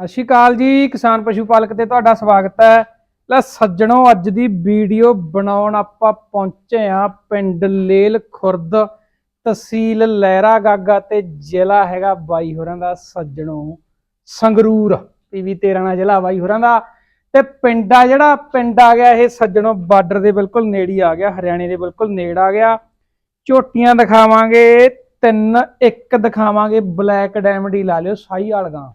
ਸਤਿ ਸ਼੍ਰੀ ਅਕਾਲ ਜੀ, ਕਿਸਾਨ ਪਸ਼ੂ ਪਾਲਕ ਤੇ ਤੁਹਾਡਾ ਸਵਾਗਤ ਹੈ। ਲੈ ਸੱਜਣੋ, ਅੱਜ ਦੀ ਵੀਡੀਓ ਬਣਾਉਣ ਆਪਾਂ ਪਹੁੰਚੇ ਆ ਪਿੰਡ ਲੇਲ ਖੁਰਦ, ਤਹਿਸੀਲ ਲਹਿਰਾ ਗਾਗਾ ਤੇ ਜ਼ਿਲ੍ਹਾ ਹੈਗਾ ਬਾਈ ਹੋਰਾਂ ਦਾ ਸੱਜਣੋ, ਸੰਗਰੂਰ ਪੀਵੀ 13 ਦਾ ਜ਼ਿਲ੍ਹਾ ਬਾਈ ਹੋਰਾਂ ਦਾ। ਤੇ ਪਿੰਡ ਆ ਜਿਹੜਾ, ਪਿੰਡ ਆ ਗਿਆ ਇਹ ਸੱਜਣੋ, ਬਾਰਡਰ ਦੇ ਬਿਲਕੁਲ ਨੇੜੇ ਆ ਗਿਆ, ਹਰਿਆਣੇ ਦੇ ਬਿਲਕੁਲ ਨੇੜ ਆ ਗਿਆ। ਝੋਟੀਆਂ ਦਿਖਾਵਾਂਗੇ, ਤਿੰਨ, ਇੱਕ ਦਿਖਾਵਾਂਗੇ, ਬਲੈਕ ਡਾਇਮੰਡ ਹੀ ਲਾ ਲਿਓ, ਸਾਈ ਵਾਲਗਾ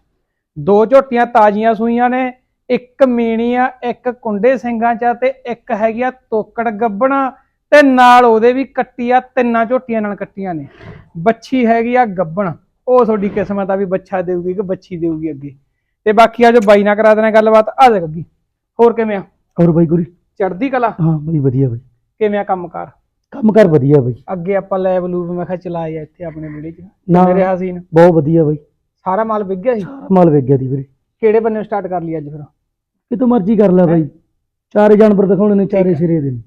ਦੋ ਝੋਟੀਆਂ ਤਾਜ਼ੀਆਂ ਸੂਈਆਂ ਨੇ ਇੱਕ ਮੀਣੀ ਆ ਇੱਕ ਕੁੰਡੇ ਸਿੰਘਾਂ ਚ ਤੇ ਇੱਕ ਹੈਗੀ ਆ ਤੋਕੜ ਗੱਬਣਾ ਤੇ ਨਾਲ ਉਹਦੇ ਵੀ ਕੱਟੀ ਆ ਤਿੰਨਾਂ ਝੋਟੀਆਂ ਨਾਲ ਕੱਟੀਆਂ ਨੇ। ਬੱਚੀ ਹੈਗੀ ਆ ਗੱਬਣ ਉਹ ਤੁਹਾਡੀ ਕਿਸਮਤ ਆ ਵੀ ਬੱਚਾ ਦੇਊਗੀ ਕਿ ਬੱਚੀ ਦੇਊਗੀ ਅੱਗੇ। ਤੇ ਬਾਕੀ ਆ ਜੋ ਬਾਈ ਨਾਲ ਕਰਾ ਦੇਣਾ ਗੱਲਬਾਤ ਆ ਜਾ ਅੱਗੇ। ਹੋਰ ਕਿਵੇਂ ਆ? ਹੋਰ ਬਾਈ ਗੁਰੀ? ਚੜਦੀ ਕਲਾ? ਹਾਂ ਬਾਈ ਵਧੀਆ ਬਾਈ। ਕਿਵੇਂ ਆ ਕੰਮਕਾਰ? ਕੰਮ ਕਰ ਵਧੀਆ ਬਾਈ। ਅੱਗੇ ਆਪਾਂ ਲੈਬ ਲੂਬ ਮੈਂ ਕਿਹਾ ਚਲਾਏ ਆ ਇੱਥੇ ਆਪਣੇ ਵਿਹੜੇ 'ਚ। ਮੇਰੇ ਹਸੀਨ ਬਹੁਤ ਵਧੀਆ ਬਾਈ। ਸਾਰਾ ਮਾਲ ਵਿਕ ਗਿਆ ਸੀ? ਸਾਰਾ ਮਾਲ ਵੇਚ ਗਿਆ ਦੀ ਵੀਰੇ। ਕਿਹੜੇ ਬੰਨੇ ਸਟਾਰਟ ਕਰ ਲਈ ਅੱਜ ਫਿਰ? ਕਿਤੋਂ ਮਰਜ਼ੀ ਕਰ ਲੈ ਬਾਈ। ਚਾਰੇ ਜਾਨਵਰ ਦਿਖਾਉਣੇ ਨੇ ਚਾਰੇ ਸਿਰੇ ਦੇ ਨੇ।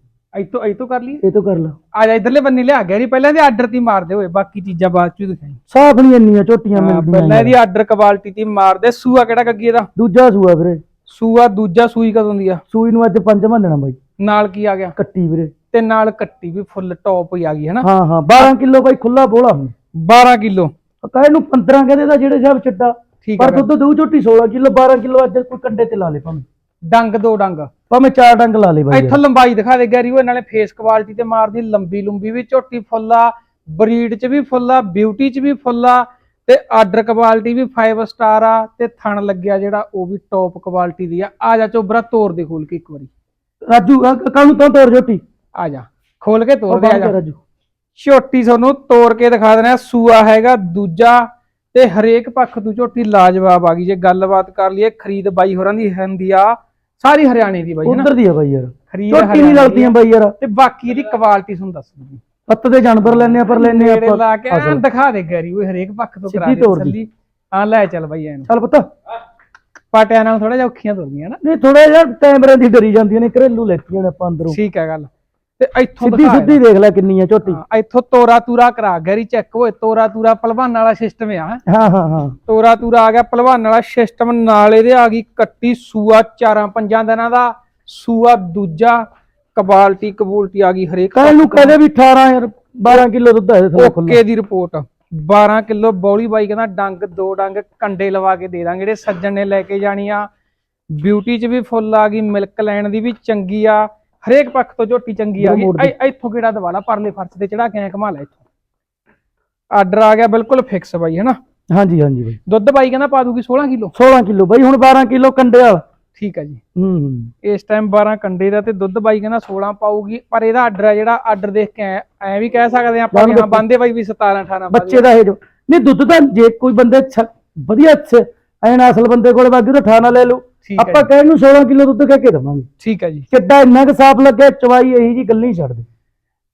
ਇੱਥੋਂ ਕਰ ਲਈਏ? ਇਹ ਤੋਂ ਕਰ ਲੈ। ਆ ਜਾ ਇਧਰਲੇ ਬੰਨੇ ਲਿਆ ਗਿਆ ਨਹੀਂ ਪਹਿਲਾਂ ਦੇ ਆਰਡਰ ਤੀ ਮਾਰਦੇ ਹੋਏ ਬਾਕੀ ਚੀਜ਼ਾਂ ਬਾਅਦ ਚ ਦਿਖਾਈ। ਸਾਫ਼ ਨਹੀਂ ਇੰਨੀਆਂ ਝੋਟੀਆਂ ਮਿਲਦੀਆਂ ਪਹਿਲਾਂ ਯਾਰ। ਇਹਦੀ ਆਰਡਰ ਕੁਆਲਿਟੀ ਤੀ ਮਾਰਦੇ। ਸੂਆ ਕਿਹੜਾ ਗੱਗੀ ਇਹਦਾ? ਦੂਜਾ ਸੂਆ ਵੀਰੇ। ਸੂਆ ਦੂਜਾ ਸੂਈ ਕਦੋਂ ਦੀ ਆ? ਸੂਈ ਨੂੰ ਅੱਜ ਪੰਜਵਾਂ ਦੇਣਾ ਬਾਈ। ਨਾਲ ਕੀ ਆ ਗਿਆ? ਕੱਟੀ ਵੀਰੇ। ਤੇ ਨਾਲ ਕੱਟੀ ਵੀ ਫੁੱਲ ਟੌਪ ਹੀ ਆ ਗਈ ਹੈ ਨਾ? ਹਾਂ ਹਾਂ 12 ਕਿਲੋ ਬਾਈ ਖੁੱਲਾ ਬੋਲਾ ਹੁਣ। 12 ਕਿਲੋ। ਕਾਹ ਨੂੰ 15 ਕਹਿੰਦੇ ਦਾ ਜਿਹੜੇ ਸਾਹਿਬ ਚੱਡਾ ਠੀਕ ਆ ਪਰ ਦੁੱਧ ਦੂ ਝੋਟੀ 16 ਕਿਲੋ 12 ਕਿਲੋ ਅੱਜ ਕੋਈ ਕੰਡੇ ਤੇ ਲਾ ਲੇ ਭਾਵੇਂ। ਡੰਗ ਦੋ ਡੰਗ। ਭਾਵੇਂ ਚਾਰ ਡੰਗ ਲਾ ਲੇ ਬਾਈ। ਇੱਥੋਂ ਲੰਬਾਈ ਦਿਖਾ ਦੇ ਗੈਰੀ ਉਹ ਨਾਲੇ ਫੇਸ ਕੁਆਲਿਟੀ ਤੇ ਮਾਰਦੀ ਲੰਬੀ ਲੰਬੀ ਵੀ ਝੋਟੀ ਫੁੱਲਾ ਬਰੀਡ ਚ ਵੀ ਫੁੱਲਾ ਬਿਊਟੀ ਚ ਵੀ ਫੁੱਲਾ ਤੇ ਆਰਡਰ ਕੁਆਲਿਟੀ ਵੀ 5 ਸਟਾਰ ਆ ਤੇ ਥਣ ਲੱਗਿਆ ਜਿਹੜਾ ਉਹ ਵੀ ਟੌਪ ਕੁਆਲਿਟੀ ਦੀ ਆ। ਆ ਜਾ ਚੋਬਰਾ ਤੋੜ ਦੇ ਖੋਲ ਕੇ ਇੱਕ ਵਾਰੀ। ਰਾਜੂ ਕਾਹ ਨੂੰ ਤਾਂ ਤੋਰ ਝੋਟੀ। ਆ ਜਾ ਖੋਲ ਕੇ ਉਹ ਦੇ ਆ ਜਾ। ਰਾਜੂ। ਝੋਟੀ ਤੁਹਾਨੂੰ ਤੋੜ ਕੇ ਦਿਖਾ ਦੇਣਾ ਸੂਆ ਹੈਗਾ ਦੂਜਾ ਤੇ ਹਰੇਕ ਪੱਖ ਤੋਂ ਝੋਟੀ ਲਾਜਵਾਬ ਆ ਗਈ। ਜੇ ਗੱਲਬਾਤ ਕਰ ਲਈਏ ਖਰੀਦ ਬਾਈ ਹੋਰਾਂ ਦੀ ਹੁੰਦੀ ਆ। ਸਾਰੀ ਹਰਿਆਣੇ ਦੀ ਬਾਈ ਉਧਰ ਦੀ ਆ ਬਾਈ ਯਾਰ। ਖਰੀਦ ਝੋਟੀ ਨਹੀਂ ਹਰਿਆਣੇ ਦੀ ਲੜਦੀਆਂ ਆ। ਬਾਈ ਯਾਰ। ਤੇ ਬਾਕੀ ਇਹਦੀ ਕੁਆਲਿਟੀ ਤੁਹਾਨੂੰ ਦੱਸ ਪੱਤ ਦੇ ਜਾਨਵਰ ਲੈਣੇ ਆ ਪਰ ਲੈਣੇ ਆਪਾਂ। ਲਾ ਕੇ। ਦਿਖਾ ਦੇ ਗੈਰੀ ਉਹ ਹਰੇਕ ਪੱਖ ਤੋਂ ਕਰਾ ਦੇ। ਤਸੱਲੀ ਹਾਂ ਲੈ ਚੱਲ ਬਾਈ ਐਨ। ਚੱਲ ਪੁੱਤ। ਪਾਟਿਆਂ ਨਾਲ ਥੋੜਾ ਜਿਹਾ ਔਖੀਆਂ ਤੁਰਦੀਆਂ ਨਾ। ਨਹੀਂ ਥੋੜਾ ਜਿਹਾ ਕੈਮਰੇ ਦੀ ਡਰੀ ਜਾਂਦੀਆਂ ਨੇ ਘਰੇਲੂ ਲੈਤੀਆਂ ਨੇ ਆਪਾਂ ਅੰਦਰੋਂ। ਠੀਕ ਹੈ ਗੱਲ। ਤੇ ਇੱਥੋਂ ਸਿੱਧੀ ਦਿਖਾ ਸਿੱਧੀ ਦੇਖ ਲੈ ਕਿੰਨੀ ਆ ਝੋਟੀ। ਹਾਂ, ਇੱਥੋਂ ਤੋਰਾ ਤੂਰਾ ਕਰਾ ਗੈਰੀ ਚੈੱਕ ਹੋਏ ਤੋਰਾ ਤੂਰਾ ਪਹਿਲਵਾਨ ਵਾਲਾ ਸਿਸਟਮ ਆ ਹਾਂ। ਹਾਂ ਹਾਂ ਤੋਰਾ ਤੂਰਾ ਆ ਗਿਆ ਪਹਿਲਵਾਨ ਵਾਲਾ ਸਿਸਟਮ ਨਾਲ ਇਹਦੇ ਆ ਗਈ ਕੱਟੀ ਸੂਆ ਚਾਰਾਂ ਪੰਜਾਂ ਦਿਨਾਂ ਦਾ ਸੂਆ ਦੂਜਾ ਕਬਾਲਟੀ ਕਬੂਲਟੀ ਆ ਗਈ ਹਰੇਕ ਕੱਲ ਨੂੰ ਕਹਦੇ ਵੀ 18 ਯਾਰ 12 ਕਿਲੋ ਦੁੱਧ ਹੈ ਥੋੜਾ ਓਕੇ ਦੀ ਰਿਪੋਰਟ 12 ਕਿਲੋ ਬੌਲੀ ਬਾਈ ਕਹਿੰਦਾ ਡੰਗ ਦੋ ਡੰਗ ਕੰਡੇ ਲਵਾ ਕੇ ਦੇ ਦਾਂਗੇ ਜਿਹੜੇ ਸੱਜਣ ਨੇ ਲੈ ਕੇ ਜਾਣੀ ਆ। ਬਿਊਟੀ 'ਚ ਵੀ ਫੁੱਲ ਆ ਗਈ ਮਿਲਕ ਲੈਣ ਦੀ ਵੀ ਚੰਗੀ ਆ। ਹਰੇਕ ਪੱਖ ਤੋਂ ਝੋਟੀ ਚੰਗੀ ਆ ਗਈ। ਇੱਥੋਂ ਕਿਹੜਾ ਦਵਾਲਾ ਪਰਲੇ ਫਰਸ਼ ਤੇ ਚੜਾ ਕੇ ਐ ਕਮਾ ਲੈ ਇੱਥੋਂ। ਆਰਡਰ ਆ ਗਿਆ ਬਿਲਕੁਲ ਫਿਕਸ ਬਾਈ ਹੈਨਾ? ਹਾਂਜੀ ਹਾਂਜੀ ਬਾਈ। ਦੁੱਧ ਬਾਈ ਕਹਿੰਦਾ ਪਾ ਦੂਗੀ 16 ਕਿਲੋ। 16 ਕਿਲੋ ਬਾਈ ਹੁਣ 12 ਕਿਲੋ ਕੰਡੇ ਵਾਲਾ। ਠੀਕ ਆ ਜੀ। ਹੂੰ ਹੂੰ। ਇਸ ਟਾਈਮ 12 ਕੰਡੇ ਦਾ ਤੇ ਦੁੱਧ ਬਾਈ ਕਹਿੰਦਾ 16 ਪਾਊਗੀ। ਪਰ ਇਹਦਾ ਆਰਡਰ ਆ ਜਿਹੜਾ ਆਰਡਰ ਦੇਖ ਕੇ ਐ ਐ ਵੀ ਕਹਿ ਸਕਦੇ ਆ ਆਪਾਂ ਵੀ ਹਾਂ ਬੰਦੇ ਬਾਈ ਵੀ 17 18 ਪਾ ਬੱਚੇ ਦਾ ਇਹ ਜੋ ਨਹੀਂ ਦੁੱਧ ਤਾਂ ਜੇ ਕੋਈ ਬੰਦੇ ਛ- ਵਧੀਆ ਅੱਛੇ ਐਨ ਅਸਲ ਬੰਦੇ ਕੋਲ ਵਾਗੀ ਤਾਂ 18 ਲੈ ਲਓ ਠੀਕ ਹੈ ਆਪਾਂ ਕਹਿਣ ਨੂੰ 16 ਕਿਲੋ ਦੁੱਧ ਕਹਿ ਕੇ ਦਵਾਂਗੇ। ਠੀਕ ਹੈ ਜੀ। ਕਿੱਡਾ ਇੰਨਾ ਕੁ ਸਾਫ਼ ਲੱਗਿਆ ਚਵਾਈ ਇਹੀ ਜੀ ਗੱਲਾਂ ਹੀ ਛੱਡ ਦੇ।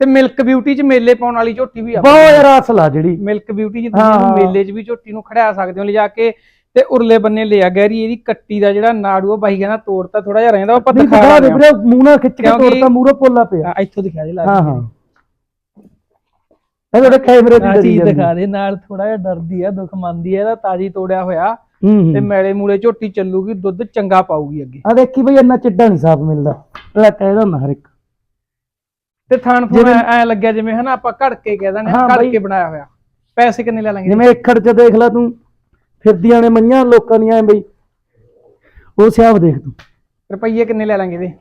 ਤੇ ਮਿਲਕ ਬਿਊਟੀ ਚ ਮੇਲੇ ਪਾਉਣ ਵਾਲੀ ਝੋਟੀ ਵੀ ਆ। ਬਹੁਤ ਯਾਰ ਅਸਲ ਜਿਹੜੀ। ਮਿਲਕ ਬਿਊਟੀ ਚ ਤੁਸੀਂ ਮੇਲੇ 'ਚ ਵੀ ਝੋਟੀ ਨੂੰ ਖੜਿਆ ਸਕਦੇ ਹੋ ਲਿਜਾ ਕੇ ਤੇ ਉਰਲੇ ਬੰਨੇ ਲਿਆ ਗੈਰੀ ਇਹਦੀ ਕੱਟੀ ਦਾ ਜਿਹੜਾ ਨਾੜੂ ਆ ਬਾਈ ਕਹਿੰਦਾ ਤੋੜਤਾ ਥੋੜਾ ਜਿਹਾ ਰਹਿੰਦਾ ਉਹ ਆਪਾਂ ਨਹੀਂ ਦਿਖਾ ਦੇ ਵੀਰੇ ਮੂੰਹ ਨਾਲ ਖਿੱਚ ਕੇ ਤੋੜਤਾ ਮੂਹਰੋਂ ਪੋਲਾ ਪਿਆ। ਇੱਥੋਂ ਦਿਖਾ ਦੇ ਲਾ ਹਾਂ ਹਾਂ। ਇਹ ਤੁਹਾਡੇ ਕੈਮਰੇ ਦੀ ਡਰੀ ਦਿਖਾ ਦੇ ਨਾਲ ਥੋੜਾ ਜਿਹਾ ਡਰਦੀ ਆ ਦੁੱਖ ਮੰਨਦੀ ਆ ਇਹਦਾ ਤਾਜੀ ਤੋੜਿਆ ਹੋਇਆ। ਹੂੰ ਤੇ ਹੂੰ ਮੈਲੇ ਮੂਲੇ ਝੋਟੀ ਚੱਲੂਗੀ ਦੁੱਧ ਚੰਗਾ ਪਾਊਗੀ ਅੱਗੇ। ਆ ਦੇਖੀ ਬਈ ਇੰਨਾ ਚਿੱਡਾ ਨਹੀਂ ਸਾਫ਼ ਮਿਲਦਾ। ਲੈ ਕਹਿਦਾ ਹੁੰਦਾ ਹਰ ਇੱਕ। ਤੇ ਥਾਣ ਫੋਨ ਐ ਲੱਗਿਆ ਜਿਵੇਂ ਹਨਾ ਆਪਾਂ ਘੜ ਕੇ ਕਹਿ ਹਾਂ ਘੜ। ਕੇ ਬਣਾਇਆ ਹੋਇਆ। ਪੈਸੇ ਕਿੰਨੇ ਲੈ ਲਾਂਗੇ? ਜਿਵੇਂ ਏਖੜ ਚ ਦੇਖ ਲੈ ਤੂੰ ਫਿਰਦੀਆਂ ਨੇ ਮਈਆਂ ਲੋਕਾਂ ਦੀਆਂ ਐ ਬਈ। ਉਹ ਸਿਆਬ ਦੇਖ ਤੂੰ। ਰੁਪਈਏ ਕਿੰਨੇ ਲੈ ਲਾਂਗੇ ਇਹਦੇ?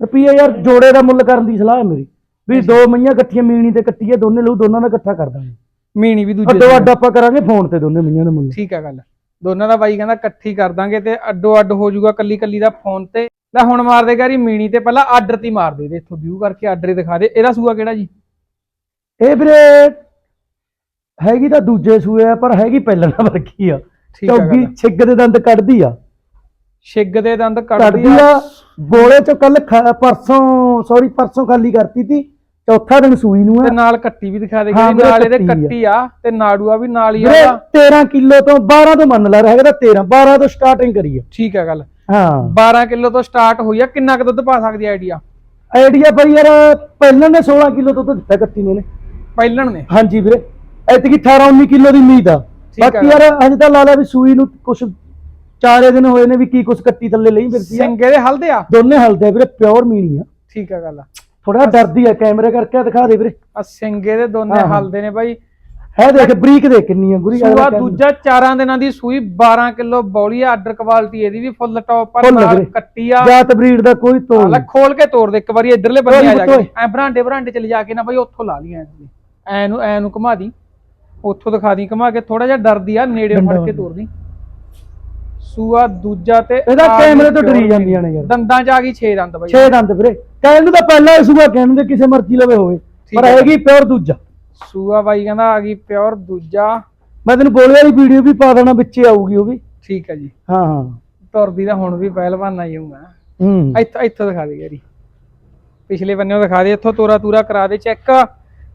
ਰੁਪਈਆ ਯਾਰ ਜੋੜੇ ਦਾ ਮੁੱਲ ਕਰਨ ਦੀ ਸਲਾਹ ਹੈ ਮੇਰੀ। ਵੀ ਦੋ ਮਈਆਂ ਇਕੱਠੀਆਂ ਮੀਣੀ ਤੇ ਕੱਟੀਏ ਦੋਨੇ ਲਊ ਦੋਨਾਂ ਦਾ ਇਕੱਠਾ ਕਰ ਦਾਂਗੇ। ਮੀਣੀ ਵੀ ਦੂਜੇ ਅੱਡੋ ਅੱਡ ਆਪਾਂ ਕਰਾਂਗੇ ਫੋਨ ਤੇ ਦੋਨੇ ਮਈਆਂ ਦਾ ਮੁੱਲ। ਠੀਕ ਆ ਗੱਲ। ਦੋਨਾਂ ਦਾ ਬਾਈ ਕਹਿੰਦਾ ਇਕੱਠੀ ਕਰ ਦਾਂਗੇ ਤੇ ਅੱਡੋ ਅੱਡ ਹੋ ਜਾਊਗਾ ਕੱਲੀ ਕੱਲੀ ਦਾ ਫੋਨ ਤੇ। ਲੈ ਹੁਣ ਮਾਰ ਦੇ ਗਾਰੀ ਮੀਣੀ ਤੇ ਪਹਿਲਾਂ ਆਰਡਰ ਤੇ ਮਾਰ ਦੇ ਇੱਥੋਂ ਵਿਊ ਕਰਕੇ ਆਰਡਰ ਹੀ ਦਿਖਾ ਦੇ। ਇਹਦਾ ਸੂਆ ਕਿਹੜਾ ਜੀ? ਇਹ ਵੀਰੇ ਹੈਗੀ ਤਾਂ ਦੂਜੇ ਸੂਏ ਆ ਪਰ ਹੈਗੀ ਪਹਿਲਣਾ ਵਰਗੀ ਆ। ਠੀਕ ਆ ਚੌਗੀ ਗੱਲ ਛਿੱਗ ਦੇ ਦੰਦ ਕੱਢਦੀ ਆ। ਛਿੱਗ ਦੇ ਦੰਦ ਕੱਢਦੀ ਕੱਢਦੀ ਆ। ਆ ਬੋਲੇ ਚੋਂ ਕੱਲ ਪਰਸੋਂ ਸੌਰੀ ਪਰਸੋਂ ਖਾਲੀ ਕਰਤੀ ਤੀ। ਚੌਥਾ ਦਿਨ ਸੂਈ ਨੂੰ ਤੇ ਆ ਨਾਲ ਕੱਟੀ ਵੀ ਦਿਖਾ ਦੇ ਹਾਂ ਵੀਰੇ, ਨਾਲ ਇਹਦੇ ਕੱਟੀ ਆ। ਕੱਟੀ ਆ ਤੇ ਨਾੜੂਆ ਵੀ ਨਾਲ ਹੀ ਵੀਰੇ ਆ 13 ਕਿਲੋ ਤੋਂ 12 ਤੋਂ ਮੰਨ ਲੈ ਹੈਗਾ ਤਾਂ 13 12 ਤੋਂ ਸਟਾਰਟਿੰਗ ਕਰੀ ਆ। ਠੀਕ ਆ ਗੱਲ। ਹਾਂ। 12 ਕਿਲੋ ਤੋਂ ਸਟਾਰਟ ਹੋਈ ਆ ਕਿੰਨਾ ਕੁ ਦੁੱਧ ਪਾ ਸਕਦੀ ਆਈਡੀਆ ਆਈਡੀਆ ਬਈ ਯਾਰ ਪਹਿਲਾਂ ਨੇ 16 ਕਿਲੋ ਤੋਂ ਦਿੱਤਾ ਕੱਟੀ ਨੇ। ਪਹਿਲਣ ਨੇ? ਹਾਂਜੀ ਵੀਰੇ ਐਤਕੀ 18 19 ਕਿਲੋ ਦੀ ਉਮੀਦ ਆ। ਠੀਕ ਆ। ਬਾਕੀ ਯਾਰ ਅੱਜ ਤਾਂ ਲਾ ਲਾ ਵੀ ਸੂਈ ਨੂੰ ਕੁਛ ਚਾਰੇ ਦਿਨ ਹੋਏ ਨੇ ਵੀ ਕੀ ਕੁਛ ਕੱਟੀ ਥੱਲੇ ਲਈ ਫਿਰਦੀ ਆ। ਸਿੰਗੇ ਦੇ ਹਲਦੇ ਆ? ਦੋਨੇ ਹਲਦੇ ਆ ਵੀਰੇ ਪਿਓਰ ਮੀਣੀ ਆ। ਠੀਕ ਆ ਗੱਲ ਆ। ਥੋੜਾ ਡਰਦੀ ਆ ਕੈਮਰੇ ਕਰਕੇ ਦਿਖਾ ਦੇ ਵੀਰੇ। ਆ ਸਿੰਗੇ ਦੇ ਦੋਨੇ ਹਾਂ, ਹਾਂ। ਹਲਦੇ ਨੇ ਬਾਈ। ਹੈ ਦੇਖ ਬਰੀਕ ਦੇ ਕਿੰਨੀ ਆ ਗੁਰੀ ਸੂਆ ਦੂਜਾ ਚਾਰਾਂ ਦਿਨਾਂ ਦੀ ਸੂਈ 12 ਕਿਲੋ ਬੌਲੀ ਆ ਆਰਡਰ ਕੁਆਲਿਟੀ ਇਹਦੀ ਵੀ ਫੁੱਲ ਟੌਪ ਪਰ ਨਾਲ ਵੀਰੇ। ਕੱਟੀ ਆ। ਜਾਤ ਬਰੀਡ ਦਾ ਕੋਈ ਤੋਲ ਲੈ ਨਹੀਂ। ਖੋਲ ਕੇ ਤੋੜ ਦੇ ਇੱਕ ਵਾਰੀ ਇਧਰਲੇ ਬੰਨੇ ਆ ਤੋੜ ਜਾ ਤੋੜ। ਕੇ ਐ ਬਰਾਂਡੇ ਬਰਾਂਡੇ ਚ ਲਿਜਾ ਕੇ ਨਾ ਬਾਈ ਉੱਥੋਂ ਲਾ ਲਈ ਐ ਐ ਨੂੰ ਐ ਨੂੰ ਘੁਮਾ ਦੀ। ਉੱਥੋਂ ਦਿਖਾ ਦੀ ਘੁਮਾ ਕੇ ਥੋੜਾ ਜਿਹਾ ਡਰਦੀ ਆ ਨੇੜੇ ਡੰਡਾ ਫੜ ਕੇ ਤੋੜ ਦੀ। ਸੂਆ ਦੂਜਾ ਤੇ ਇਹਦਾ ਕੈਮਰੇ ਤੋਂ ਡਰੀ ਜਾਂਦੀਆਂ ਨੇ ਯਾਰ। ਦੰਦਾਂ ਚ ਆ ਗਈ 6 ਦੰਦ ਬਾਈ। 6 ਦੰਦ ਵੀਰੇ। ਕਹਿਣ ਨੂੰ ਤਾਂ ਪਹਿਲਾਂ ਹੀ ਸੂਆ ਕਹਿਣ ਦੇ ਕਿਸੇ ਮਰਜ਼ੀ ਲਵੇ ਹੋਵੇ ਪਰ ਹੈ। ਹੈਗੀ ਪਿਓਰ ਦੂਜਾ। ਸੂਆ ਬਾਈ ਕਹਿੰਦਾ ਆ ਗਈ ਪਿਓਰ ਦੂਜਾ। ਮੈਂ ਤੈਨੂੰ ਬੋਲੇ ਵਾਲੀ ਵੀਡੀਓ ਵੀ ਪਾ ਦੇਣਾ ਵਿੱਚੇ ਆਊਗੀ ਉਹ ਵੀ। ਠੀਕ ਹੈ ਜੀ। ਹਾਂ ਹਾਂ। ਤੁਰਦੀ ਤਾਂ ਹੁਣ ਵੀ ਪਹਿਲਵਾਨਾ ਹੀ ਹੂੰ ਹੂੰ। ਇੱਥੋਂ ਇੱਥੋਂ ਦਿਖਾ ਦੇ ਯਾਰੀ। ਪਿਛਲੇ ਬੰਨੇ ਦਿਖਾ ਦੇ ਇੱਥੋਂ ਤੋਰਾ ਤੂਰਾ ਕਰਾ ਦੇ ਚੈੱਕ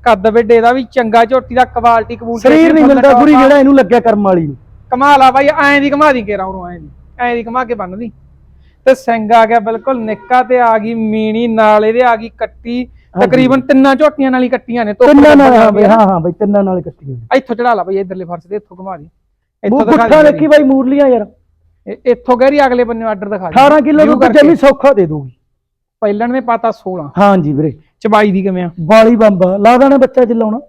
ਕੱਦ ਵੱਡੇ ਦਾ ਵੀ ਚੰਗਾ ਝੋਟੀ ਦਾ ਕੁਆਲਿਟੀ ਕਬੂਲ ਸਰੀਰ ਨਹੀਂ ਮਿਲਦਾ ਗੁਰੀ ਜਿਹੜਾ ਇਹਨੂੰ ਲੱਗਿਆ ਕਰਮ ਵਾਲੀ ਨੂੰ। ਕਮਾਲ ਆ ਬਾਈ ਐਂ ਦੀ ਕਮਾ ਦੀ ਕੇ ਰਾਉਂ ਐਂ ਦੀ। ਐਂ ਦੀ ਕਮਾ ਕੇ ਬੰਨਦੀ ਤੇ ਸਿੰਘ ਆ ਗਿਆ ਬਿਲਕੁਲ ਨਿੱਕਾ ਤੇ ਆ ਗਈ ਮੀਣੀ ਨਾਲ ਇਹਦੇ ਆ ਗਈ ਕੱਟੀ। ਤਕਰੀਬਨ ਤਿੰਨਾਂ ਝੋਟੀਆਂ ਨਾਲ ਹੀ ਕੱਟੀਆਂ ਨੇ ਧੁੱਪ ਤਿੰਨਾਂ ਨਾਲ ਲੱਗਣ ਹਾਂ ਬਈ। ਹਾਂ ਹਾਂ ਬਈ ਤਿੰਨਾਂ ਨਾਲ ਕੱਟੀ ਹੋਈ। ਇੱਥੋਂ ਚੜਾ ਲਾ ਬਈ ਇਧਰਲੇ ਫਰਸ਼ ਤੇ ਇੱਥੋਂ ਘੁਮਾ ਦੀ। ਇੱਥੋਂ ਦਿਖਾ ਦੀ ਬਾਈ ਮੂਰਲੀਆਂ ਯਾਰ। ਇੱਥੋਂ ਗਹਿਰੀ ਅਗਲੇ ਬੰਨੇ ਆਰਡਰ ਦਿਖਾ ਦੀ। 18 ਕਿਲੋ ਦੁੱਧ। ਜਮੀ ਸੌਖਾ ਦੇ ਦੂਗੀ ਪਹਿਲਣ ਨੇ ਪਾਤਾ 16 ਹਾਂ ਜੀ ਵੀਰੇ। ਚਬਾਈ ਦੀ ਕਿਵੇਂ ਆ? ਬਾਲੀ ਬੰਬਾ ਲਾ ਦੇਣਾ ਬੱਚਾ ਚਲਾਉਣਾ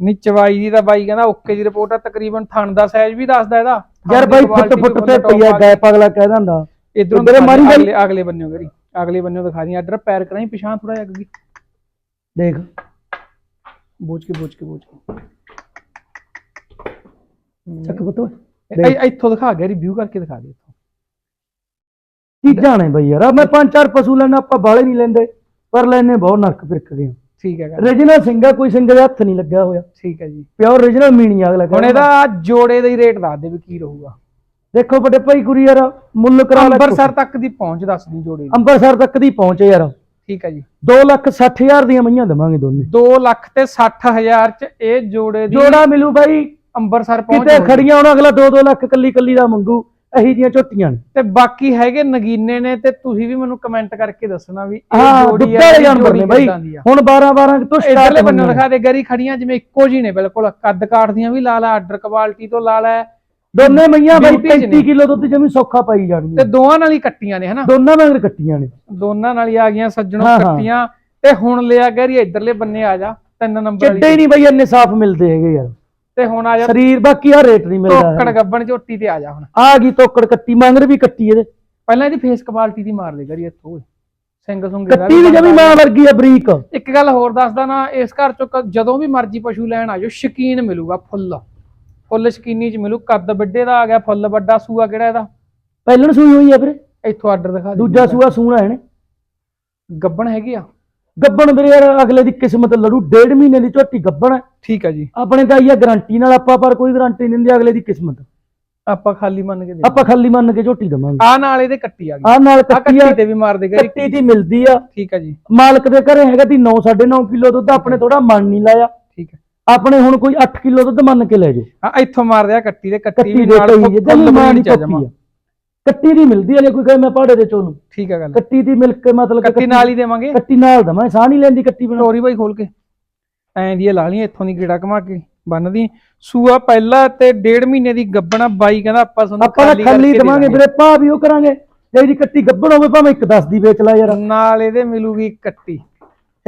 ਨੀ ਚਵਾਈ ਦੀ ਤਾਂ ਬਾਈ ਕਹਿੰਦਾ ਓਕੇ ਦੀ ਰਿਪੋਰਟ ਆ ਤਕਰੀਬਨ ਥਣ ਦਾ ਸਾਈਜ਼ ਵੀ ਦੱਸਦਾ ਇਹਦਾ। ਯਾਰ ਬਾਈ ਫੁੱਟ ਫੁੱਟ ਤੇ ਪਈਆ ਗੈ ਪਗਲਾ ਕਹਿ ਦਿੰਦਾ। ਇਧਰੋਂ ਇੱਧਰ ਮਾਰੀ ਜਾਈ। ਅਗਲੇ ਅਗਲੇ ਬੰਨਿਓ ਕਰੀ ਅਗਲੇ ਬੰਨਿਓ ਦਿਖਾ ਦੀ। ਆਰਡਰ ਪੈਰ ਕਰਾਈ ਪਿਛਾਂ ਥੋੜਾ ਜਿਹਾ ਅੱਗੇ ਦੇਖ। ਬੋਝ ਕੇ ਬੋਝ ਕੇ ਬੋਝ ਕੇ। ਚੱਕ ਪੁੱਤ ਇ- ਇ- ਇੱਥੋਂ ਦਿਖਾ ਗਿਆ ਰਿਵਿਊ ਕਰਕੇ ਦਿਖਾ ਦੇ ਇੱਥੋਂ। ਚੀਜ਼ਾਂ ਨੇ ਬਈ ਯਾਰ? ਆਹ ਮੈਂ ਪੰਜ ਚਾਰ ਪਸ਼ੂ ਲੈਣਾ ਆਪਾਂ ਬਾਲੇ ਨਹੀਂ ਲੈਂਦੇ। ਪਰ ਲੈਨੇ ਬਹੁਤ ਨਰਕ ਫਿਰਕ ਗਏ ਠੀਕ ਹੈ ਗੱਲ ਰੀਜਨਲ ਸਿੰਘਾ ਕੋਈ ਸਿੰਘ ਦੇ ਹੱਥ ਨਹੀਂ ਲੱਗਿਆ ਹੋਇਆ। ਠੀਕ ਹੈ ਜੀ। ਪਿਓਰ ਰੀਜਨਲ ਮੀਣੀ ਅਗਲਾ ਹੁਣ। ਇਹਦਾ ਜੋੜੇ ਦਾ ਹੀ ਰੇਟ ਦੱਸ ਦੇ ਵੀ ਕੀ ਰਹੂਗਾ। ਦੇਖੋ ਵੱਡੇ ਭਾਈ ਗੁਰੀ ਯਾਰ ਮੁੱਲ ਕਰਾ ਲੈ ਅੰਬਰਸਰ ਤੱਕ ਦੀ ਪਹੁੰਚ ਦੱਸ ਦੀ ਜੋੜੇ ਦੀ। ਅੰਬਰਸਰ ਤੱਕ ਦੀ ਪਹੁੰਚੇ ਯਾਰ। ਠੀਕ ਹੈ ਜੀ। 2 ਲੱਖ 60 ਹਜ਼ਾਰ ਦੀਆਂ ਮਈਆਂ ਦੇਵਾਂਗੇ ਦੋਨੇ। 2 ਲੱਖ ਤੇ 60000 ਚ ਇਹ ਜੋੜੇ ਦੀ ਜੋੜਾ ਮਿਲੂ ਬਾਈ। ਅੰਬਰਸਰ ਪਹੁੰਚ ਕਿਤੇ। ਖੜੀਆਂ ਹੁਣ ਅਗਲਾ 2-2 ਲੱਖ ਕੱਲੀ ਕੱਲੀ ਦਾ ਮੰਗੂ ਇਹੀ ਜੀਆਂ ਝੋਟੀਆਂ ਨੇ। ਤੇ ਬਾਕੀ ਹੈਗੇ ਨਗੀਨੇ ਨੇ ਤੇ ਤੁਸੀਂ ਵੀ ਮੈਨੂੰ ਕਮੈਂਟ ਕਰਕੇ ਦੱਸਣਾ ਵੀ ਇਹ ਹਾਂ ਜੋੜੀ ਦੁੱਧੇ ਆ ਵਾਲੇ ਜਾਨਵਰ ਨੇ ਬਾਈ। ਹੁਣ 12-12 ਤੋਂ ਇਧਰਲੇ ਬੰਨੋਂ ਦਿਖਾ ਦੇ ਗਰੀ ਖੜੀਆਂ ਜਿਵੇਂ ਇੱਕੋ ਜੀ ਨੇ ਬਿਲਕੁਲ। ਕੱਦ ਕਾਠ ਦੀਆਂ ਵੀ ਲਾ ਲਾ ਆਰਡਰ ਕੁਆਲਿਟੀ ਤੋਂ ਲਾ ਲੈ ਦੋਨੇ ਮਈਆਂ ਬਾਈ Beauty ਚ ਨੇ। 35 ਕਿਲੋ ਦੁੱਧ ਜਮੀ ਸੌਖਾ ਪਾਈ ਤੇ ਜਾਣਗੀਆਂ ਦੋਵਾਂ ਨਾਲ ਹੀ ਕੱਟੀਆਂ ਨੇ ਹਨਾ? ਦੋਨਾਂ ਮਗਰ ਕੱਟੀਆਂ ਨੇ। ਦੋਨਾਂ ਨਾਲ ਹੀ ਆ ਗਈਆਂ ਸੱਜਣੋਂ ਹਾਂ, ਹਾਂ। ਕੱਟੀਆਂ। ਤੇ ਹੁਣ ਲਿਆ ਗਰੀ ਇਧਰਲੇ ਬੰਨੇ ਆ ਜਾ ਤਿੰਨ ਨੰਬਰ ਚੱਡੇ ਵਾਲੀ ਹੀ ਨਹੀਂ ਬਾਈ ਇੰਨੇ ਸਾਫ਼ ਮਿਲਦੇ ਹੈਗੇ ਯਾਰ। ਤੇ ਹੁਣ ਆ ਜਾ ਸਰੀਰ ਬਾਕੀ ਆ ਰੇਟ ਨਹੀਂ ਮਿਲਦਾ ਤੋਕੜ ਗੱਬਣ ਝੋਟੀ ਤੇ ਆ ਜਾ ਹੁਣ। ਆ ਗਈ ਤੋਕੜ ਕੱਟੀ ਮੰਗਰ ਵੀ ਕੱਟੀ ਇਹਦੇ। ਪਹਿਲਾਂ ਇਹਦੀ ਫੇਸ ਕੁਆਲਿਟੀ ਦੀ ਮਾਰ ਦੇ ਗਰੀ ਇੱਥੋਂ ਸੁੰਗੇ ਦਾ ਕੱਟੀ ਵੀ ਜਮੀ ਮਾਂ ਵਰਗੀ ਆ ਬਰੀਕ। ਇੱਕ ਗੱਲ ਹੋਰ ਦੱਸਦਾ ਨਾ ਇਸ ਘਰ ਚੋਂ ਕ- ਜਦੋਂ ਵੀ ਮਰਜ਼ੀ ਪਸ਼ੂ ਲੈਣ ਆਜੋ ਸ਼ਕੀਨ ਮਿਲੂਗਾ ਫੁੱਲ। ਫੁੱਲ ਸ਼ਕੀਨੀ ਚ ਮਿਲੂ ਕੱਦ ਵੱਡੇ ਦਾ ਆ ਗਿਆ ਫੁੱਲ ਵੱਡਾ ਸੂਆ ਕਿਹੜਾ ਇਹਦਾ? ਪਹਿਲਣ ਸੂਈ ਹੋਈ ਆ ਵੀਰੇ ਇੱਥੋਂ ਆਰਡਰ ਦਿਖਾ ਦੇ ਦੂਜਾ ਸੂਆ ਸੂਣਾ ਹੈ ਨੇ ਗੱਬਣ ਹੈਗੀ ਆ? ਗੱਬਣ ਵੀਰੇ ਯਾਰ ਅਗਲੇ ਦੀ ਕਿਸਮਤ ਲੜੂ ਡੇਢ ਮਹੀਨੇ ਦੀ ਝੋਟੀ ਗੱਬਣ ਹੈ। ਠੀਕ ਆ ਜੀ। ਆਪਣੇ ਤਾਂ ਆ ਗਾਰੰਟੀ ਨਾਲ ਆਪਾਂ ਪਰ ਕੋਈ ਗਾਰੰਟੀ ਨਹੀਂ ਦਿੰਦੇ ਅਗਲੇ ਦੀ ਕਿਸਮਤ। ਆਪਾਂ ਖਾਲੀ ਮੰਨ ਕੇ ਦੇ ਆਪਾਂ ਖਾਲੀ ਮੰਨ ਕੇ ਝੋਟੀ ਦਵਾਂਗੇ। ਆ ਨਾਲ ਇਹਦੇ ਕੱਟੀ ਆ ਗਈ। ਆ ਨਾਲ ਕੱਟੀ ਆ। ਤੇ ਵੀ ਮਾਰ ਦੇ ਗਰੀ ਕੱਟੀ ਦੀ ਮਿਲਦੀ ਆ। ਠੀਕ ਆ ਜੀ। ਮਾਲਕ ਦੇ ਘਰੇ ਹੈਗਾ ਦੀ 9 9.5 ਕਿਲੋ ਦੁੱਧ ਆਪਣੇ ਥੋੜਾ ਮਨ ਨਹੀਂ ਲਾਇਆ। ਠੀਕ ਹੈ ਆਪਣੇ ਹੁਣ ਕੋਈ 8 ਕਿਲੋ ਦੁੱਧ ਮੰਨ ਕੇ ਲੈ ਜਾਓ। ਆ ਇੱਥੋਂ ਮਾਰ ਦਿਆ ਕੱਟੀ ਦੇ ਕੱਟੀ ਵੀ ਨਾਲ ਕਈ ਫੁੱਲ ਜਿੱਦਾਂ ਮਾਂ ਦੀ ਬਰੀਡ ਚ ਆ ਕੱਟੀ ਦੀ ਮਿਲਦੀ ਜੇ ਕੋਈ ਕਹੇ ਮੈਂ ਪਹਾੜੇ ਦੇ ਚੋਲੂ ਠੀਕ ਆ ਗੱਲ। ਕੱਟੀ ਦੀ ਮਤਲਬ ਕਿ ਕੱਟੀ ਨਾਲ ਹੀ ਦੇਵਾਂਗੇ। ਕੱਟੀ ਨਾਲ ਦਵਾਂ ਸਾਹ ਨਹੀਂ ਲੈਂਦੀ ਕੱਟੀ ਬਣਾ ਟੋਰੀ ਬਾਈ ਖੋਲ ਕੇ। ਐਂ ਦੀ ਲਾ ਲਈ ਇੱਥੋਂ ਦੀ ਗੇੜਾ ਘਮਾ ਕੇ ਬੰਨਦੀ। ਸੂਆ ਪਹਿਲਾ ਤੇ ਡੇਢ ਮਹੀਨੇ ਦੀ ਗੱਬਣਾ ਬਾਈ ਕਹਿੰਦਾ ਆਪਾਂ ਤੁਹਾਨੂੰ ਖਾਲੀ ਕਰਕੇ ਦਵਾਂਗੇ ਵੀਰੇ ਭਾ ਵੀ ਉਹ ਕਰਾਂਗੇ। ਜੇ ਇਹਦੀ ਕੱਟੀ ਗੱਬਣ ਹੋਵੇ ਭਾਵੇਂ ਇੱਕ 10 ਦੀ ਵੇਚ ਲਾ ਯਾਰ। ਨਾਲ ਇਹਦੇ ਮਿਲੂਗੀ ਕੱਟੀ।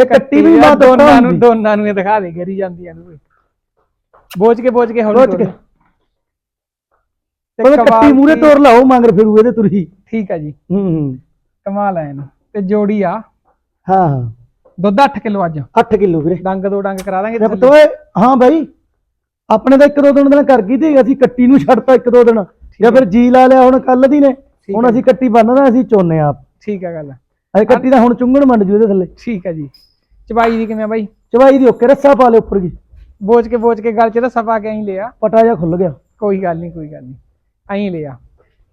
ਇਹ ਕੱਟੀ ਵੀ ਮਾਂ ਦੋਨਾਂ ਨੂੰ ਦੋਨਾਂ ਨੂੰ ਇਹ ਦਿਖਾ ਦੇ ਗਰੀ ਜਾਂਦੀਆਂ ਨੂੰ ਬੋਝ ਕੇ ਬੋਝ ਕੇ ਹੌਲੀ ਬੋਝ ਕੇ। ਤੇ ਕੱਟੀ ਮੂਰੇ ਤੋਰ ਲਾਓ ਮੰਗਰ ਫਿਰੂ ਇਹਦੇ ਤੁਰੀ ਠੀਕ ਆ ਜੀ। ਹੂੰ ਹੂੰ। ਕਮਾਲ ਆ ਇਹਨੂੰ। ਤੇ ਜੋੜੀ ਆ। ਹਾਂ ਹਾਂ। ਦੁੱਧ 8 ਕਿਲੋ ਅੱਜ। 8 ਕਿਲੋ ਵੀਰੇ। ਡੰਗ ਦੋ ਡੰਗ ਕਰਾ ਦਾਂਗੇ ਜਬ ਤੋਏ ਹਾਂ ਬਾਈ। ਆਪਣੇ ਤਾਂ ਇੱਕ ਦੋ ਦਿਨ ਦਾ ਕਰ ਗਈ ਤੇ ਅਸੀਂ ਕੱਟੀ ਨੂੰ ਛੱਡਤਾ ਇੱਕ ਦੋ ਦਿਨ। ਜਾਂ ਫਿਰ ਜੀ ਲਾ ਲਿਆ ਹੁਣ ਕੱਲ ਦੀ ਨੇ। ਹੁਣ। ਅਸੀਂ ਕੱਟੀ ਬੰਨਦਾ ਅਸੀਂ ਚੋਨੇ ਆਪ। ਠੀਕ ਆ ਗੱਲ। ਅਸੀਂ ਕੱਟੀ ਦਾ ਹੁਣ ਚੁੰਗਣ ਮੰਡ ਜੂ ਇਹਦੇ ਥੱਲੇ। ਠੀਕ ਆ ਜੀ। ਚਬਾਈ ਦੀ ਕਿਵੇਂ ਆ ਬਾਈ? ਚਵਾਈ ਦੀ ਓਕੇ ਰੱਸਾ ਪਾ ਲਿਓ ਉੱਪਰ ਜੀ। ਬੋਝ ਕੇ ਬੋਝ ਕੇ ਗਲ ਚ ਤਾਂ ਸਫਾ ਕੇ ਐਂ ਲਿਆ। ਪਟਾ ਜਾ ਖੁੱਲ ਗਿਆ। ਕੋਈ ਗੱਲ ਨਹੀਂ ਕੋਈ ਗੱਲ ਨਹੀਂ। ਐਂ ਲਿਆ।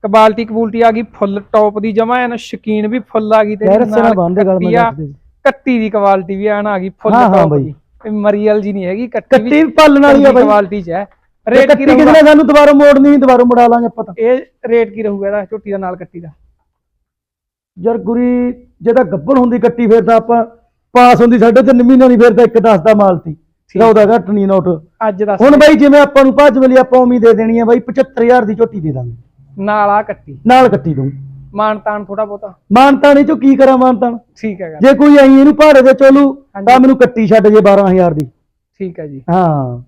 ਕਬਾਲਟੀ ਕਬੂਲਟੀ ਆ ਗਈ ਫੁੱਲ ਟੌਪ ਦੀ ਜਮਾ ਐਨ ਸ਼ਕੀਨ ਵੀ ਫੁੱਲ ਆ ਗਈ ਤੇ ਯਾਰ ਰੱਸੇ ਨਾਲ ਬੰਨਦੇ ਗਲ ਕੱਟੀ ਮੈਂ ਆ, ਦੱਸ ਦੇ ਦੀ ਕੁਆਲਿਟੀ ਵੀ ਐਨ ਆ ਗਈ ਫੁੱਲ ਟੌਪ ਬਾਈ। ਦੀ। ਇਹ ਮਰੀਅਲ ਜੀ ਨਹੀਂ ਹੈਗੀ ਕੱਟੀ ਵੀ ਪਾਲਣ ਵਾਲੀ ਆ ਬਾਈ। ਕੁਆਲਿਟੀ ਚ ਹੈ। ਰੇਟ ਕੀ ਰਹੂਗਾ? ਨੇ ਸਾਨੂੰ ਦੁਬਾਰਾ ਮੋੜਨੀ ਨਹੀਂ ਦੁਬਾਰਾ ਮੁੜਾ ਲਾਂਗੇ ਆਪਾਂ ਤਾਂ। ਇਹ ਰੇਟ ਕੀ ਰਹੂਗਾ ਇਹਦਾ ਝੋਟੀ ਦਾ ਨਾਲ ਕੱਟੀ ਦਾ? ਯਾਰ ਗੁਰੀ ਜੇ ਤਾਂ ਹੁੰਦੀ ਕੱਟੀ ਫਿਰ ਤਾਂ ਆਪਾਂ ਪਾਸ ਹੁੰਦੀ ਸਾਢੇ ਤਿੰਨ ਮਹੀਨਿਆਂ ਦੀ ਫਿਰ ਤਾਂ ਇੱਕ 10 ਦਾ ਮਾਲ ਤੀ ਉਹਦਾ ਘੱਟ ਨਹੀਂ ਨੋਟ। ਅੱਜ ਦੱਸ। ਹੁਣ ਬਾਈ ਜਿਵੇਂ ਆਪਾਂ ਨੂੰ ਭੱਜ ਮਿਲੀ ਆਪਾਂ ਉਮੀਦ ਦੇ ਦੇਣੀ ਹੈ ਬਾਈ 75000 ਦੀ ਝੋਟੀ ਦੇ ਦਾਂਗੇ। ਨਾਲ ਆ ਕੱਟੀ। ਨਾਲ ਕੱਟੀ ਦੂੰ ਮਾਨ ਤਾਨ ਥੋੜਾ ਬਹੁਤਾ। ਮਾਨਤਾਣੇ ਚੋਂ ਕੀ ਕਰਾਂ ਮਾਨਤਾਨ? ਠੀਕ ਹੈ ਗੱਲ ਜੇ ਕੋਈ ਐਂ ਇਹਨੂੰ ਭਾੜੇ ਦੇ ਚੋਲੂ ਹਾਂਜੀ। ਤਾਂ ਮੈਨੂੰ ਕੱਟੀ ਛੱਡ ਜੇ 12000 ਦੀ। ਠੀਕ ਹੈ ਜੀ। ਹਾਂ।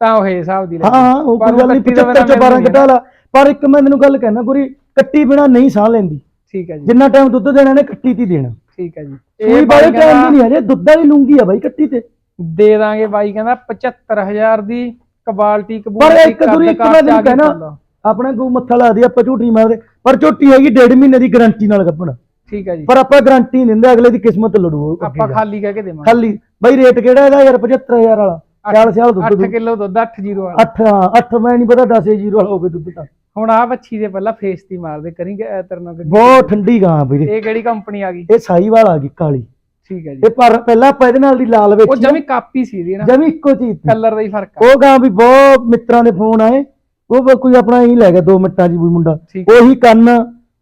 ਤਾਂ ਉਹ ਹਿਸਾਬ ਦੀ ਹਾਂ ਹਾਂ ਉਹ ਪਰ ਕੋਈ ਗੱਲ ਨਹੀਂ ਕੱਟੀ ਦਾ 75 ਚ ਮੇਰਾ 12 ਘਟਾ ਲਾ। ਪਰ ਇੱਕ ਮੈਂ ਤੈਨੂੰ ਗੱਲ ਕਹਿਣਾ ਗੁਰੀ ਕੱਟੀ ਬਿਨਾ ਨਹੀਂ ਸਾਹ ਲੈਂਦੀ। ਠੀਕ ਹੈ ਜੀ। ਜਿੰਨਾ ਟਾਈਮ ਦੁੱਧ ਦੇਣਾ ਨੇ ਕੱਟੀ ਤੇ ਦੇਣਾ। ਠੀਕ ਹੈ ਜੀ। ਇਹ ਬਾਰੇ ਟਾਈਮ ਦੀ ਨਹੀਂ ਹਜੇ ਦੁੱਧ ਵਾਲੀ ਲੂੰਗੀ ਆ ਬਾਈ ਕੱਟੀ ਤੇ। ਦੇ ਦਾਂਗੇ ਬਾਈ ਕਹਿੰਦਾ 75000 ਦੀ ਕਬਾਲਟੀ ਪਰ ਕਬੂਤਰੀ ਇੱਕ ਗੁਰੀ ਇੱਕ ਮੈਂ ਤੈਨੂੰ ਕਹਿਣਾ ਆਪਣਾ ਗਊ ਮੱਥਾ ਲਾ ਦੀ ਆਪਾਂ ਝੂਠ ਮਾਰਦੇ ਪਰ ਝੋਟੀ ਹੈਗੀ ਡੇਢ ਮਹੀਨੇ ਦੀ ਗਾਰੰਟੀ ਨਾਲ ਗੱਭਣ ਠੀਕ ਹੈ ਜੀ। ਪਰ ਆਪਾਂ ਗਾਰੰਟੀ ਨਹੀਂ ਦਿੰਦੇ ਅਗਲੇ ਦੀ ਕਿਸਮਤ ਲੜੂ ਆਪਾਂ। ਖਾਲੀ ਕਹਿ ਕੇ ਦੇਵਾਂਗੇ। ਖਾਲੀ। ਬਾਈ ਰੇਟ ਕਿਹੜਾ ਇਹਦਾ ਯਾਰ 75000 ਵਾਲਾ? ਚਾਲ ਸਿਆਲ ਦੁੱਧ 8 ਕਿਲੋ ਦੁੱਧ 80 ਵਾਲਾ। 8 8 ਮੈਂ ਨਹੀਂ ਪਤਾ 10 ਜ਼ੀਰੋ ਵਾਲਾ ਹੋਵੇ ਦੁੱਧ ਤਾਂ। ਹੁਣ ਆ ਬੱਚੀ ਦੇ ਪਹਿਲਾਂ ਫੇਸ ਦੀ ਮਾਰਦੇ ਕਰੀ ਤੇਰੇ ਨਾਲ। ਬਹੁਤ ਠੰਡੀ ਗਾਂ ਵੀਰੇ। ਇਹ ਕਿਹੜੀ ਕੰਪਨੀ ਆ ਗਈ? ਇਹ ਸਾਈਵਾਲ ਆ ਗਈ ਕਾਲੀ। ਠੀਕ ਹੈ ਜੀ। ਇਹ ਪਰ ਪਹਿਲਾਂ ਆਪਾਂ ਇਹਦੇ ਨਾਲ ਦੀ ਲਾਲ ਉਹ ਵੇਚੀ। ਜਮੀ ਕਾਪੀ ਸੀ ਇਹਦੀ ਨਾ। ਜਮੀ ਇੱਕੋ ਚੀਜ਼ ਸੀ। ਕਲਰ ਦਾ ਹੀ ਫ਼ਰਕ ਆ। ਉਹ ਗਾਂ ਵੀ ਬਹੁਤ ਮਿੱਤਰਾਂ ਦੇ ਫੋਨ ਆਏ। ਉਹ ਬ- ਕੋਈ ਆਪਣਾ ਹੀ ਲੈ ਗਿਆ 2 ਮਿੰਟਾਂ 'ਚ ਵੀ ਮੁੰਡਾ। ਠੀਕ ਉਹੀ ਕੰਨ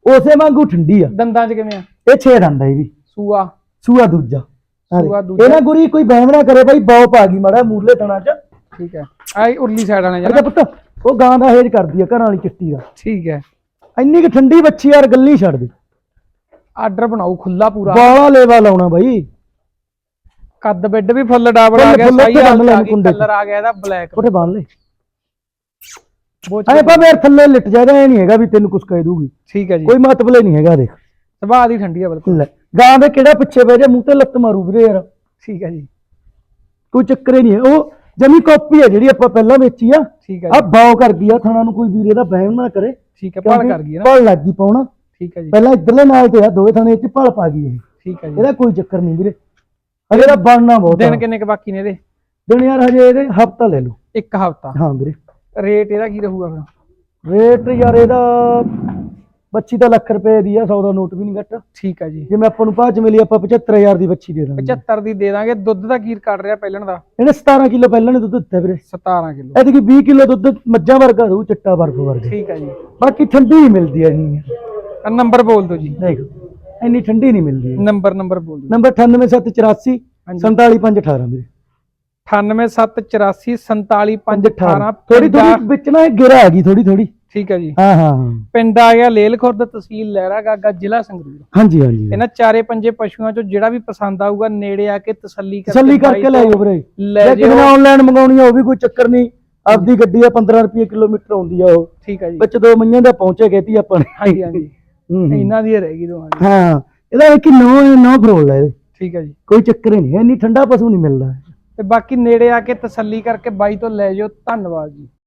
ਉਸੇ ਵਾਂਗੂ ਠੰਡੀ ਆ। ਦੰਦਾਂ 'ਚ ਕਿਵੇਂ ਆ? ਇਹ ਛੇ ਦੰਦ ਆ ਇਹ ਵੀ। ਸੂਆ। ਸੂਆ ਦੂਜਾ। ਆਹ ਸੂਆ। ਦੂਜਾ। ਇਹ ਨਾ ਗੁਰੀ ਕੋਈ ਬਹਿਮ ਨਾ ਕਰੇ ਬਾਈ ਬੌਪ ਆ ਗਈ ਮਾੜਾ ਮੂਰਲੇ ਤਣਾ 'ਚ। ਠੀਕ ਹੈ ਆਈ ਉਰਲੀ ਸਾਈਡ ਵਾਲੇ ਅਰੇ ਜਰਾ ਪੁੱਤ। ਉਹ ਗਾਂ ਦਾ ਹੇਜ ਕਰਦੀ ਆ ਘਰਾਂ ਵਾਲੀ ਚਿੱਟੀ ਦਾ। ਠੀਕ ਹੈ। ਇੰਨੀ ਕਿ ਠੰਡੀ ਬੱਚੀ ਯਾਰ ਗੱਲੀ ਛੱਡ ਦੇ। ਆਰਡਰ ਬਣਾਓ ਖੁੱਲਾ ਪੂਰਾ। ਬਾਲਾ ਲੇਵਾ ਲਾਉਣਾ ਬਾਈ। ਕੱਦ ਬੈੱਡ ਵੀ ਫੁੱਲ ਡਾਬਲ ਆ ਗਿਆ ਫੁੱਲ ਉੱਤੇ ਆ ਬੰਨ ਲੈ ਗਈ ਕੁੰਡੇ। ਕਲਰ ਆ ਗਿਆ ਇਹਦਾ ਬਲੈਕ ਉਹਦੇ ਬੰਨ ਲੈ। ਐ ਮੇਰੇ ਥੱਲੇ ਲਿਟ ਜਾਏਗਾ ਇਹ ਨਹੀਂ ਹੈਗਾ ਵੀ ਤੈਨੂੰ ਕੁਝ ਕਹਿ ਦੂਗੀ। ਠੀਕ ਹੈ ਜੀ। ਕੋਈ ਮਤਲਬ ਨਹੀਂ ਹੈਗਾ ਦੇਖ। ਸੁਭਾਅ ਦੀ ਠੰਡੀ ਆ ਬਿਲਕੁਲ। ਲੈ ਗਾਂ ਦੇ ਕਿਹੜਾ ਪਿੱਛੇ ਬਹਿ ਜਾ ਮੂੰਹ ਤੇ ਲੱਤ ਮਾਰੂ ਵੀਰੇ ਯਾਰ। ਠੀਕ ਹੈ ਜੀ। ਕੋਈ ਚੱਕਰ ਹੀ ਨਹੀਂ ਹੈ। ਉਹ ਜਮੀ ਕਾਪੀ ਹੈ ਜਿਹੜੀ ਆਪਾਂ ਪਹਿਲਾਂ ਵੇਚੀ ਆ। ਠੀਕ ਹੈ ਆ ਬਾਉ ਕਰ ਗਈ ਆ ਥਣਾ ਨੂੰ ਕੋਈ ਵੀਰੇ ਦਾ ਵਹਿਮ ਨਾ ਕਰੇ। ਠੀਕ ਹੈ ਭਲ ਕਰ ਗਈ ਨਾ। ਭਲ ਲੱਗ ਪਾਉਣਾ। ਠੀਕ ਹੈ ਜੀ। ਪਹਿਲਾਂ ਇਧਰਲੇ ਨਾਲ ਤੇ ਆ ਦੋਵੇਂ ਥਣੇ ਚ ਭਲ ਪਾ ਗਈ ਇਹ। ਠੀਕ ਹੈ ਜੀ। ਇਹਦਾ ਕੋਈ ਚੱਕਰ ਨਹੀਂ ਵੀਰੇ। ਹਜੇ ਤਾਂ ਬਣਨਾ ਬਹੁਤ ਦਿਨ। ਕਿੰਨੇ ਕ ਬਾਕੀ ਨੇ ਇਹਦੇ? ਦਿਨ ਯਾਰ ਹਜੇ ਇਹਦੇ ਹਫਤਾ ਲੈ ਲਓ। ਇੱਕ ਹਫਤਾ। ਹਾਂ ਵੀਰੇ। ਰੇਟ ਇਹਦਾ ਕੀ ਰਹੂਗਾ ਫਿਰ? ਰੇਟ ਯਾਰ ਇਹਦਾ ਬੱਚੀ ਤਾਂ ਲੱਖ ਰੁਪਏ ਦੀ ਆ 100 ਦਾ ਨੋਟ ਵੀ ਨਹੀਂ ਘੱਟ। ਠੀਕ ਹੈ ਜੀ। ਜਿਵੇਂ ਆਪਾਂ ਨੂੰ ਚ ਮਿਲੀ ਆਪਾਂ 75000 ਦੀ ਬੱਚੀ ਦੇ ਦਾਂਗੇ। 75 ਦੀ ਦੇ ਦਾਂਗੇ। ਦੁੱਧ ਦਾ ਕੀ ਕੱਢ ਰਿਹਾ ਪਹਿਲਣ ਦਾ। ਇਹਨੇ 17 ਕਿਲੋ ਪਹਿਲਾਂ ਨੇ ਦੁੱਧ ਦਿੱਤਾ ਵੀਰੇ। 17 ਕਿਲੋ। ਐਤਕੀ 20 ਕਿਲੋ ਦੁੱਧ ਮੱਝਾਂ ਵਰਗਾ ਦੂ ਚਿੱਟਾ ਬਰਫ ਵਰਗਾ। ਠੀਕ ਹੈ ਜੀ। ਬਾਕੀ ਠੰਡੀ ਮਿਲਦੀ ਨਹੀਂ ਆਹ ਨੰਬਰ ਬੋਲ ਦਿਓ ਜੀ। ਦੇਖ ਇੰਨੀ ਠੰਡੀ ਨਹੀਂ ਮਿਲਦੀ। ਨੰਬਰ ਨੰਬਰ ਬੋਲ ਦਿਓ। ਨੰਬਰ 98784 ਹਾਂਜੀ। 47518 ਵੀਰੇ। 98784 47518 ਥੋੜੀ ਥੋੜੀ ਵਿੱਚ ਨਾ ਇਹ ਗਿਰਾ ਗਈ ਥੋੜੀ ਥੋੜੀ ਠੀਕ ਹੈ ਜੀ। ਹਾਂ ਹਾਂ ਹਾਂ। ਪਿੰਡ ਆ ਗਿਆ ਲੇਲ ਖੁਰਦ ਤਹਿਸੀਲ ਲਹਿਰਾ ਗਾਗਾ ਜ਼ਿਲ੍ਹਾ ਸੰਗਰੂਰ। ਹਾਂਜੀ ਹਾਂਜੀ। ਇਹਨਾਂ ਚਾਰੇ ਪੰਜੇ ਪਸ਼ੂਆਂ ਚੋਂ ਜਿਹੜਾ ਵੀ ਪਸੰਦ ਆਊਗਾ ਨੇੜੇ ਆ ਕੇ ਤਸੱਲੀ ਕਰਕੇ ਤਸੱਲੀ ਬਾਈ ਕਰਕੇ ਲੈ ਤੋਂ ਜਾਓ ਵੀਰੇ। ਲੈ ਜੇ ਕਿਸੇ ਨੇ ਜਿਓ। ਆਨਲਾਈਨ ਮੰਗਾਉਣੀ ਆ ਉਹ ਵੀ ਕੋਈ ਚੱਕਰ ਨਹੀਂ। ਆਪਦੀ ਗੱਡੀ ਆ 15 ਰੁਪਏ ਕਿਲੋਮੀਟਰ ਆਉਂਦੀ ਆ ਉਹ। ਠੀਕ ਹੈ ਜੀ। ਵਿੱਚ ਦੋ ਮਈਆਂ ਦਾ ਪਹੁੰਚੇ ਗੇਤੀ ਆਪਾਂ ਨੇ। ਹਾਂਜੀ ਹਾਂਜੀ। ਹੂੰ, ਹੂੰ। ਇਹਨਾਂ ਦੀ ਰਹਿ ਗਈ ਦੋਹਾਂ ਦੀ। ਹਾਂ ਇਹਦਾ ਇੱਕ ਨੌ ਨੌ ਫਰੋਲ ਲੈ ਇਹਦੇ ਠੀਕ ਹੈ ਜੀ। ਕੋਈ ਚੱਕਰ ਹੀ ਨਹੀਂ ਇੰਨੀ ਠੰਡਾ ਪਸ਼ੂ ਨਹੀਂ ਮਿਲਦਾ। ਤੇ ਬਾਕੀ ਨੇੜੇ ਆ ਕੇ ਤਸੱਲੀ ਕਰਕੇ ਬਾਈ ਤੋਂ ਲੈ ਜਾਓ। ਧੰਨਵਾਦ ਜੀ।